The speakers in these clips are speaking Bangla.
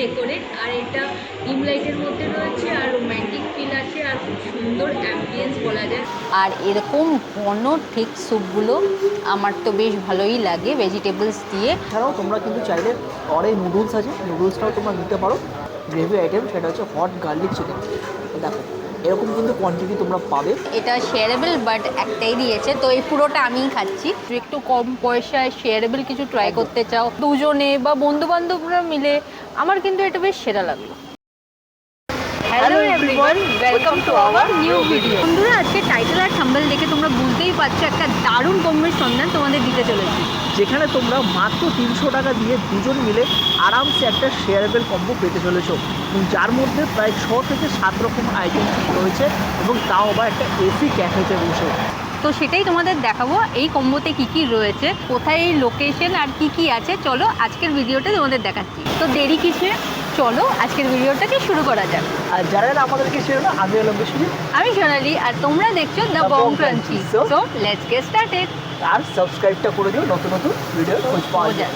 ডেকোরেট আর এটা ডিম লাইটের মধ্যে রয়েছে আর রোম্যান্টিক ফিল আছে আর খুব সুন্দর অ্যাম্বিয়েন্স বলা যায়। আর এরকম ঘন ঠিক স্যুপগুলো আমার তো বেশ ভালোই লাগে ভেজিটেবলস দিয়ে। এছাড়াও তোমরা কিন্তু চাইলে অরে নুডলস আছে নুডলসটাও তোমরা নিতে পারো। গ্রেভি আইটেম সেটা হচ্ছে হট গার্লিক চিকেন দেখো এরকম কিন্তু কোয়ান্টিটি তোমরা পাবে। এটা শেয়ারেবল বাট একটাই দিয়েছে। তো এই পুরোটা আমিই খাচ্ছি। একটু কম পয়সায় শেয়ারেবল কিছু ট্রাই করতে চাও দুজনে বা বন্ধু বান্ধবরা মিলে আমার কিন্তু এটা বেশ সেরা লাগল। Hello everyone welcome to our new video বন্ধুরা আজকে টাইটেল আর থাম্বেল দেখে তোমরা বুঝতেই পারছ একটা দারুণ সন্ধান তোমাদের দিতে চলেছি। যেখানে তোমরা মাত্র তিনশো টাকা দিয়ে দুজন মিলে আরামসে একটা শেয়ারেবল কম্বো পেতে চলেছো। যার মধ্যে প্রায় ছ থেকে সাত রকম আইটেম রয়েছে এবং তাও আবার একটা এসি ক্যাফেতে বসে। তো সেটাই তোমাদের দেখাবো এই কম্বোতে কি কি রয়েছে কোথায় এই লোকেশন আর কি কি আছে চলো আজকের ভিডিওটা তোমাদের দেখাচ্ছি। তো দেরি কিসে? চলো আজকের ভিডিওটাকে শুরু করা যাক। আর যারা আমাদেরকে ছিল না আমি হলাম আমি সোনালি আর তোমরা দেখছ the bong crunchy so let's get started আর সাবস্ক্রাইবটা করে দিও নতুন নতুন ভিডিও খোঁজ পাওয়া যায়।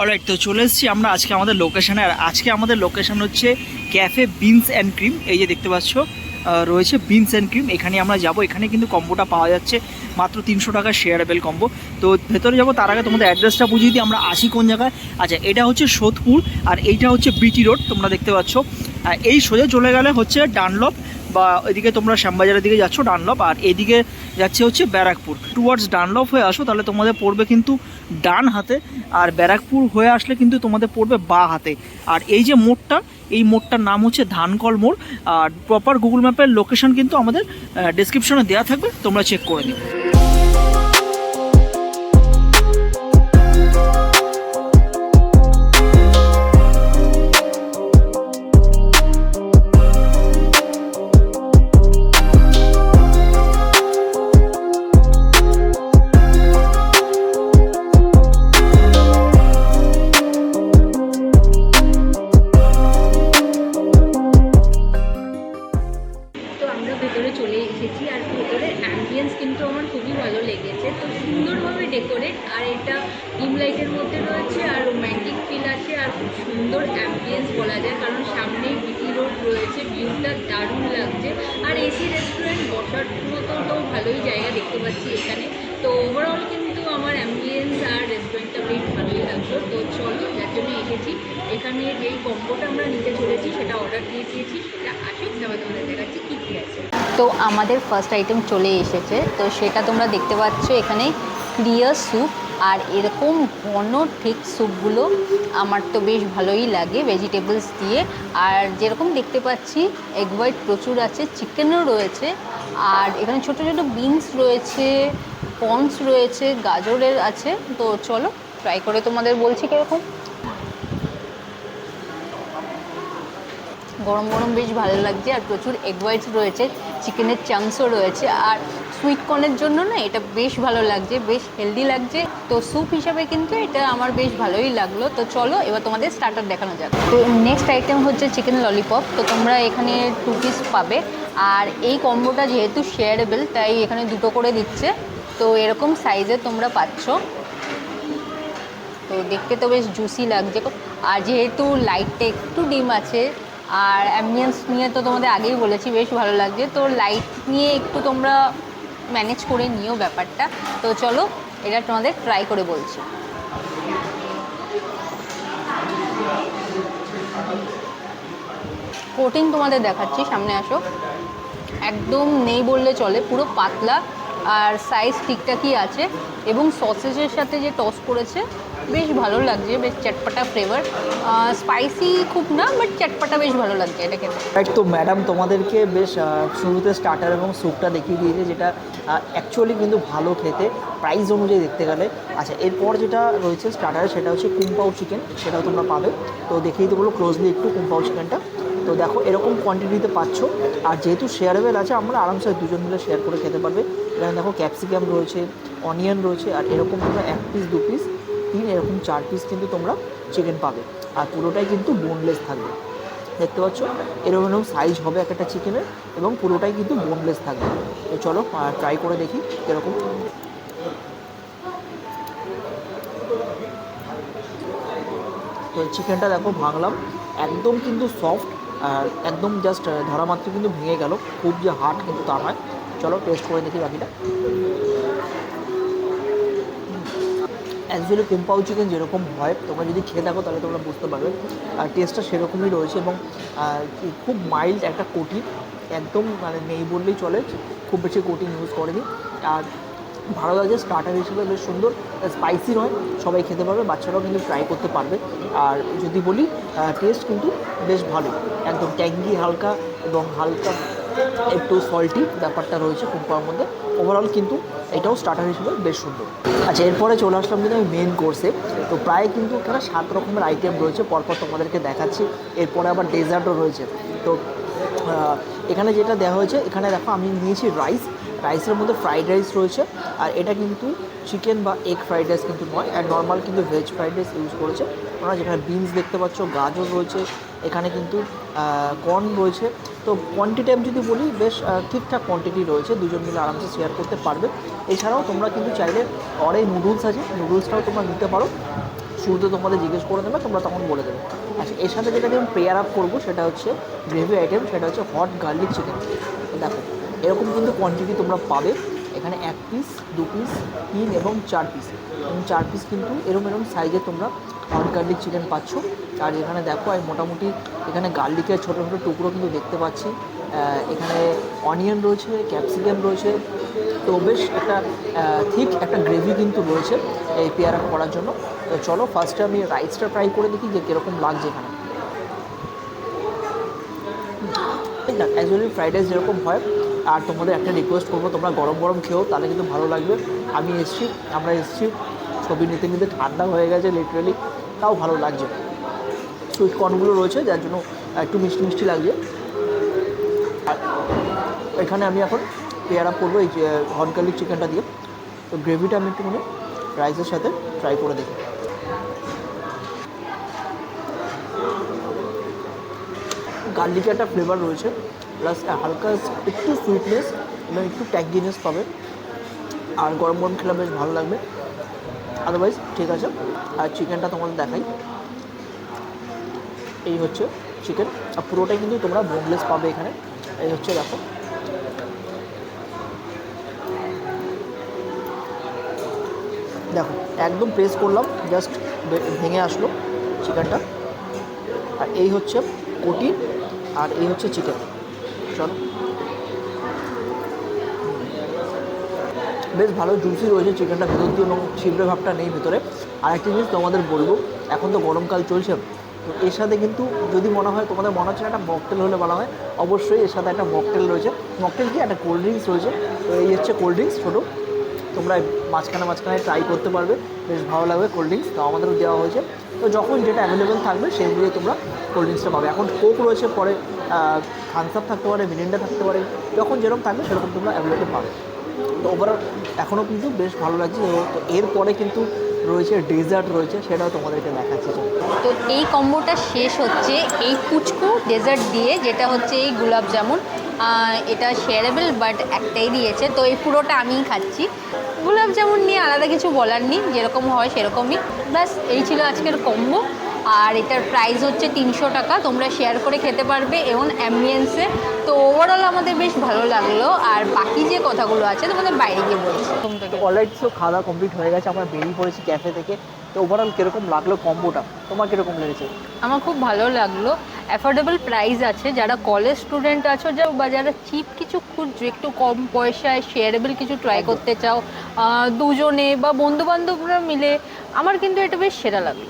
অলরাইট তো চলে এসেছি আমরা আজকে আমাদের লোকেশানে আর আজকে আমাদের লোকেশন হচ্ছে ক্যাফে বিনস অ্যান্ড ক্রিম এই যে দেখতে পাচ্ছ রয়েছে বিনস অ্যান্ড ক্রিম এখানে আমরা যাব। এখানে কিন্তু কম্বোটা পাওয়া যাচ্ছে মাত্র তিনশো টাকা শেয়ারেবেল কম্বো তো ভেতরে যাব, তার আগে তোমাদের অ্যাড্রেসটা বুঝিয়ে দিই। আমরা আসি কোন জায়গায়? আচ্ছা এটা হচ্ছে সোদপুর, আর এইটা হচ্ছে বিটি রোড, তোমরা দেখতে পাচ্ছ। এই সোজা চলে গেলে হচ্ছে ডানলপ বা এদিকে তোমরা শ্যামবাজারের দিকে যাচ্ছ ডানলপ আর এদিকে যাচ্ছে হচ্ছে ব্যারাকপুর। টুয়ার্ডস ডানলপ হয়ে আসো, তাহলে তোমাদের পড়বে কিন্তু ডান হাতে, আর ব্যারাকপুর হয়ে আসলে কিন্তু তোমাদের পড়বে বা হাতে। আর এই যে মোড়টা, এই মোড়টার নাম হচ্ছে ধানকল মোড়, আর প্রপার গুগল ম্যাপের লোকেশন কিন্তু আমাদের ডিসক্রিপশনে দেওয়া থাকবে, তোমরা চেক করে নিও। তো ভালোই জায়গা দেখতে পাচ্ছি এখানে। তো ওভারঅল কিন্তু আমার অ্যাম্বিয়েন্স আর রেস্টুরেন্টটা বেশ ভালোই লাগল। তো চলো, যার জন্য এসেছি। এখানে যেই কম্বোটা আমরা নিতে চলেছি, সেটা অর্ডার দিয়ে দিয়েছি, সেটা আসুক, তারপর তোমাদের দেখাচ্ছি কী কী আছে। তো আমাদের ফার্স্ট আইটেম চলে এসেছে। তো সেটা তোমরা দেখতে পাচ্ছ এখানে ক্লিয়ার স্যুপ আর এরকম ঘন ঠিক স্যুপগুলো আমার তো বেশ ভালোই লাগে ভেজিটেবলস দিয়ে। আর যেরকম দেখতে পাচ্ছি এগ হোয়াইট প্রচুর আছে চিকেনও রয়েছে। আর এখানে ছোট ছোট বিনস রয়েছে পন্স রয়েছে, গাজরের আছে। তো চলো ট্রাই করে তোমাদের বলছি কীরকম? গরম গরম বেশ ভালো লাগছে আর প্রচুর এগ হোয়াইটস রয়েছে, চিকেনের চাংসও রয়েছে আর সুইট কর্নের জন্য না এটা বেশ ভালো লাগছে, বেশ হেলদি লাগছে। তো স্যুপ হিসাবে কিন্তু এটা আমার বেশ ভালোই লাগল। তো চলো এবার তোমাদের স্টার্টার দেখানো যাক। তো নেক্সট আইটেম হচ্ছে চিকেন ললিপপ তো তোমরা এখানে টু পিস পাবে আর এই কম্বোটা যেহেতু শেয়ারেবল তাই এখানে দুটো করে দিচ্ছে। তো এরকম সাইজে তোমরা পাচ্ছ। তো দেখতে তো বেশ জুসি লাগছে। আর যেহেতু লাইটটা একটু ডিম আছে আর অ্যাম্বিয়েন্স নিয়ে তো তোমাদের আগেই বলেছি, বেশ ভালো লাগছে। তো লাইট নিয়ে একটু তোমরা ম্যানেজ করে নিও ব্যাপারটা। তো চলো, এটা তোমাদের ট্রাই করে বলছি। কোটিং তোমাদের দেখাচ্ছি, সামনে আসো। একদম নেই বললে চলে, পুরো পাতলা। আর সাইজ ঠিকঠাকই আছে। এবং সসেজের সাথে যে টস করেছে বেশ ভালো লাগছে, বেশ চটপটা ফ্লেভার স্পাইসি খুব না বাট চটপটা বেশ ভালো লাগছে, এটা খেতে। রাইট তো ম্যাডাম তোমাদেরকে বেশ শুরুতে স্টার্টার এবং স্যুপটা দেখিয়ে দিয়েছে, যেটা অ্যাকচুয়ালি কিন্তু ভালো খেতে প্রাইস অনুযায়ী দেখতে গেলে। আচ্ছা এরপর যেটা রয়েছে স্টার্টার সেটা হচ্ছে কুম্পাও চিকেন সেটাও তোমরা পাবে। তো দেখিয়ে দিতে বলো ক্লোজলি একটু কুম্পাও চিকেনটা তো দেখো, এরকম কোয়ান্টিটিতে পাচ্ছ। আর যেহেতু শেয়ারেবেল আছে, আমরা আরামসে দুজন মিলে শেয়ার করে খেতে পারবে। এখানে দেখো ক্যাপসিকাম রয়েছে অনিয়ন রয়েছে, আর এরকম তোমরা এক পিস দু পিস তিন এরকম চার পিস কিন্তু তোমরা চিকেন পাবে। আর পুরোটাই কিন্তু বোনলেস থাকবে। দেখতে পাচ্ছ? এরকম সাইজ হবে এক একটা চিকেনের এবং পুরোটাই কিন্তু বোনলেস থাকবে। তো চলো ট্রাই করে দেখি এরকম তো চিকেনটা দেখো, ভাঙলাম। একদম কিন্তু সফট আর একদম জাস্ট ধরা মাত্র কিন্তু ভেঙে গেল। খুব যে হার্ড কিন্তু তা নয়। চলো টেস্ট করে দেখি বাকিটা। অ্যাকচুয়ালি কুম্পাউ চিকেন যেরকম হয়, তোমরা যদি খেয়ে থাকো তাহলে তোমরা বুঝতে পারবে। আর টেস্টটা সেরকমই রয়েছে এবং খুব মাইল্ড একটা কোটিং একদম মানে নেই বললেই চলে, খুব বেশি কোটিং ইউজ করেনি। আর ভালো লাগছে স্টার্টার হিসেবে বেশ সুন্দর স্পাইসি নয়, সবাই খেতে পারবে, বাচ্চারাও কিন্তু ট্রাই করতে পারবে। আর যদি বলি টেস্ট কিন্তু বেশ ভালো একদম ট্যাঙ্গি হালকা এবং হালকা একটু সল্টি ব্যাপারটা রয়েছে কুম্পার মধ্যে। ওভারঅল কিন্তু এটাও স্টার্টার হিসেবে বেশ সুন্দর। আচ্ছা এরপরে চলে আসলাম কিন্তু আমি মেন কোর্সে তো প্রায় কিন্তু এখানে সাত রকমের আইটেম রয়েছে, পরপর তোমাদেরকে দেখাচ্ছি। এরপরে আবার ডেজার্টও রয়েছে। তো এখানে যেটা দেওয়া হয়েছে, এখানে দেখো আমি নিয়েছি রাইস রাইসের মধ্যে ফ্রাইড রাইস রয়েছে। আর এটা কিন্তু চিকেন বা এগ ফ্রাইড রাইস কিন্তু নয়। আর নর্মাল কিন্তু ভেজ ফ্রাইড রাইস ইউজ করেছে। তোমরা যেখানে বিনস দেখতে পাচ্ছ, গাজর রয়েছে এখানে কিন্তু কর্ন রয়েছে। তো কোয়ান্টিটি আমি যদি বলি, বেশ ঠিকঠাক কোয়ান্টিটি রয়েছে। দুজন মিলে আরামসে শেয়ার করতে পারবে। এছাড়াও তোমরা কিন্তু চাইলে অরে নুডলস আছে নুডলসটাও তোমরা নিতে পারো। শুরুতে তোমাদের জিজ্ঞেস করে নেবে, তোমরা তখন বলে দেবে। আচ্ছা এর সাথে যেটা আমি পেয়ার আপ করব, সেটা হচ্ছে গ্রেভি আইটেম সেটা হচ্ছে হট গার্লিক চিকেন দেখো, এরকম কিন্তু কোয়ান্টিটি তোমরা পাবে। এখানে এক পিস দু পিস তিন এবং চার পিস এবং চার পিস কিন্তু এরম এরম সাইজে তোমরা হট গার্লিক চিকেন পাচ্ছ। আর এখানে দেখো, আমি মোটামুটি এখানে গার্লিকের ছোটো ছোটো টুকরো কিন্তু দেখতে পাচ্ছি। এখানে অনিয়ন রয়েছে ক্যাপসিকাম রয়েছে। তো বেশ একটা ঠিক একটা গ্রেভি কিন্তু রয়েছে এই পেয়ারা করার জন্য। তো চলো ফার্স্টে আমি রাইসটা ট্রাই করে দেখি যে কীরকম লাগছে এখানে। অ্যাকচুয়ালি ফ্রাইড রাইস যেরকম হয় আর তোমাদের একটা রিকোয়েস্ট করব, তোমরা গরম গরম খেও, তাহলে কিন্তু ভালো লাগবে। আমি এসছি, আমরা এসেছি, ছবি নিতে নিতে ঠান্ডা হয়ে গেছে লিটারেলি তাও ভালো লাগছে। সুইট কর্নগুলো রয়েছে, যার জন্য একটু মিষ্টি মিষ্টি লাগছে। এখানে আমি এখন পেয়ারা করব, এই যে হট গার্লিক চিকেনটা দিয়ে। তো গ্রেভিটা আমি একটুখানি রাইসের সাথে ট্রাই করে দেখি। গার্লিকের একটা ফ্লেভার রয়েছে। প্লাস হালকা একটু সুইটনেস এবং একটু ট্যাঙ্গিনেস পাবে। আর গরম গরম খেলে বেশ ভালো লাগবে। আদারওয়াইজ ঠিক আছে। আর চিকেনটা তোমাদের দেখাই। এই হচ্ছে চিকেন আর পুরোটাই কিন্তু তোমরা বোনলেস পাবে এখানে। এই হচ্ছে দেখো। দেখো, একদম প্রেস করলাম জাস্ট ভেঙে আসলো চিকেনটা আর এই হচ্ছে কোটি, আর এই হচ্ছে চিকেন চলো। বেশ ভালো জুসি রয়েছে চিকেনটা ভেতর দিয়ে এবং ছিবড়ে ভাবটা নেই ভেতরে। আর একটা জিনিস তোমাদের বলব, এখন তো গরমকাল চলছে, তো এর সাথে কিন্তু যদি মনে হয় তোমাদের মনে হচ্ছে একটা মকটেল হলে বলা হয়, অবশ্যই এর সাথে একটা মকটেল রয়েছে। মকটেল কি? একটা কোল্ড ড্রিঙ্কস রয়েছে। তো এই হচ্ছে কোল্ড ড্রিঙ্কস ছোটো। তোমরা মাঝখানে মাঝখানে ট্রাই করতে পারবে। বেশ ভালো লাগবে কোল্ড ড্রিঙ্কস তো আমাদেরও দেওয়া হয়েছে। তো যখন যেটা অ্যাভেলেবেল থাকবে অনুযায়ী তোমরা কোল্ড ড্রিঙ্কসটা পাবে। এখন কোক রয়েছে, পরে থামস আপ থাকতে পারে মিরিন্ডা থাকতে পারে, যখন যেরকম থাকবে, সেরকম তোমরা অ্যাভেলেবেল পাবে। তো ওভারঅল এখনও কিন্তু বেশ ভালো লাগছে তো- এরপরে কিন্তু রয়েছে ডেজার্ট রয়েছে, সেটাও তোমাদেরকে দেখাচ্ছি। তো এই কম্বোটা শেষ হচ্ছে এই পুচকু ডেজার্ট দিয়ে, যেটা হচ্ছে এই গুলাব জামুন। এটা শেয়ারেবল বাট একটাই দিয়েছে। তো এই পুরোটা আমিই খাচ্ছি। গুলাব জামুন নিয়ে আলাদা কিছু বলার নেই। যেরকম হয় সেরকমই। ব্যাস এই ছিল আজকের কম্বো আর এটার প্রাইস হচ্ছে তিনশো টাকা। তোমরা শেয়ার করে খেতে পারবে এবং অ্যাম্বিয়েন্সে তো ওভারঅল আমাদের বেশ ভালো লাগল। আর বাকি যে কথাগুলো আছে তোমাদের বাইরে গিয়ে বলছি। অলরেডি তো খাওয়া কমপ্লিট হয়ে গেছে। আমরা বেরিয়ে পড়েছি ক্যাফে থেকে। তো ওভারঅল কীরকম লাগল কম্বোটা তোমার কীরকম লেগেছে? আমার খুব ভালো লাগল। অ্যাফোর্ডেবল প্রাইস আছে যারা কলেজ স্টুডেন্ট আছো যাও বা যারা চিপ কিছু খুঁজছো একটু কম পয়সায় শেয়ারেবল কিছু ট্রাই করতে চাও দুজনে বা বন্ধু বান্ধবরা মিলে আমার কিন্তু এটা বেশ সেরা লাগল।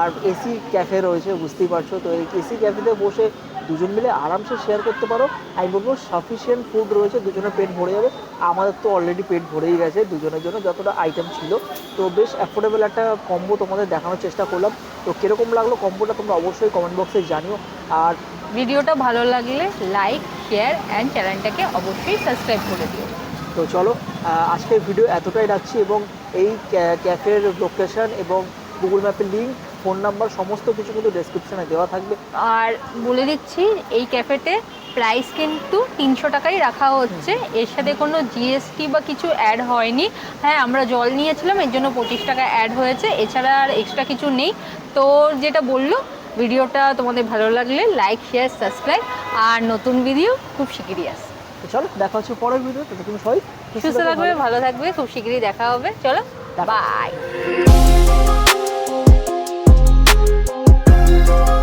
আর এসি ক্যাফে রয়েছে বুঝতেই পারছ তো এই এসি ক্যাফেতে বসে দুজন মিলে আরামসে শেয়ার করতে পারো। আমি বলব সাফিসিয়েন্ট ফুড রয়েছে দুজনের পেট ভরে যাবে। আমাদের তো অলরেডি পেট ভরেই গেছে দুজনের জন্য যতটা আইটেম ছিল। তো বেশ অ্যাফোর্ডেবল একটা কম্বো তোমাদের দেখানোর চেষ্টা করলাম। তো কীরকম লাগল কম্বোটা তোমরা অবশ্যই কমেন্ট বক্সে জানিও। আর ভিডিওটা ভালো লাগলে লাইক শেয়ার অ্যান্ড চ্যানেলটাকে অবশ্যই সাবস্ক্রাইব করে দিও। তো চলো আজকের ভিডিও এতটাই রাখছি এবং এই ক্যাফের লোকেশন এবং গুগল ম্যাপের লিঙ্ক ফোন নাম্বার সমস্ত কিছু কিন্তু ডেসক্রিপশনে দেওয়া থাকবে। আর বলে দিচ্ছি এই ক্যাফেতে প্রাইস কিন্তু তিনশো টাকাই রাখা হচ্ছে। এর সাথে কোনো জিএসটি বা কিছু অ্যাড হয়নি। হ্যাঁ আমরা জল নিয়েছিলাম এর জন্য পঁচিশ টাকা অ্যাড হয়েছে। এছাড়া আর এক্সট্রা কিছু নেই। তো যেটা বলল ভিডিওটা তোমাদের ভালো লাগলে লাইক শেয়ার সাবস্ক্রাইব আর নতুন ভিডিও খুব শিগগিরই আসবে। চলো দেখা হচ্ছে পরের ভিডিও তো তুমি সবাই সুস্থ থাকবে ভালো থাকবে খুব শিগগিরই দেখা হবে। চলো। বাই Пока.